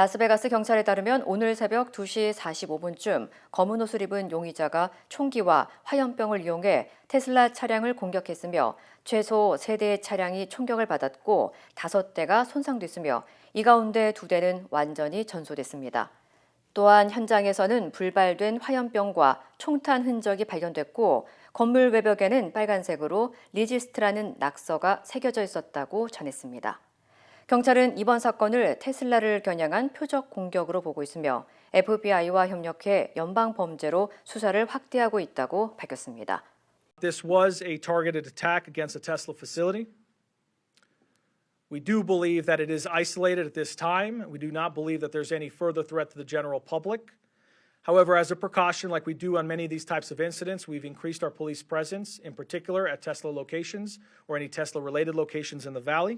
라스베가스 경찰에 따르면 오늘 새벽 2시 45분쯤 검은 옷을 입은 용의자가 총기와 화염병을 이용해 테슬라 차량을 공격했으며 최소 3대의 차량이 총격을 받았고 5대가 손상됐으며 이 가운데 2대는 완전히 전소됐습니다. 또한 현장에서는 불발된 화염병과 총탄 흔적이 발견됐고 건물 외벽에는 빨간색으로 리지스트라는 낙서가 새겨져 있었다고 전했습니다. 경찰은 이번 사건을 테슬라를 겨냥한 표적 공격으로 보고 있으며 FBI와 협력해 연방 범죄로 수사를 확대하고 있다고 밝혔습니다. This was a targeted attack against a Tesla facility. We do believe that it is isolated at this time. We do not believe that there's any further threat to the general public. However, as a precaution, like we do on many of these types of incidents, we've increased our police presence, in particular at Tesla locations or any Tesla related locations in the valley.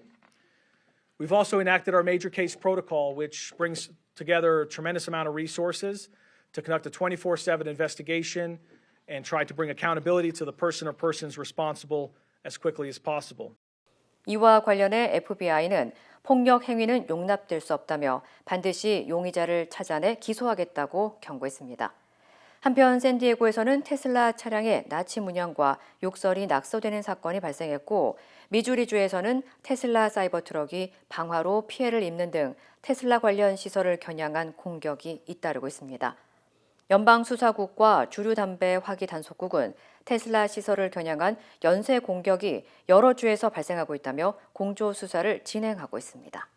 We've also enacted our major case protocol, which brings together a tremendous amount of resources to conduct a 24 7 investigation and try to bring accountability to the person or persons responsible as quickly as possible. 이와 관련해 FBI는 폭력 행위는 용납될 수 없다며 반드시 용의자를 찾아내 기소하겠다고 경고했습니다. 한편 샌디에고에서는 테슬라 차량의 나치 문양과 욕설이 낙서되는 사건이 발생했고 미주리주에서는 테슬라 사이버 트럭이 방화로 피해를 입는 등 테슬라 관련 시설을 겨냥한 공격이 잇따르고 있습니다. 연방수사국과 주류 담배 화기 단속국은 테슬라 시설을 겨냥한 연쇄 공격이 여러 주에서 발생하고 있다며 공조 수사를 진행하고 있습니다.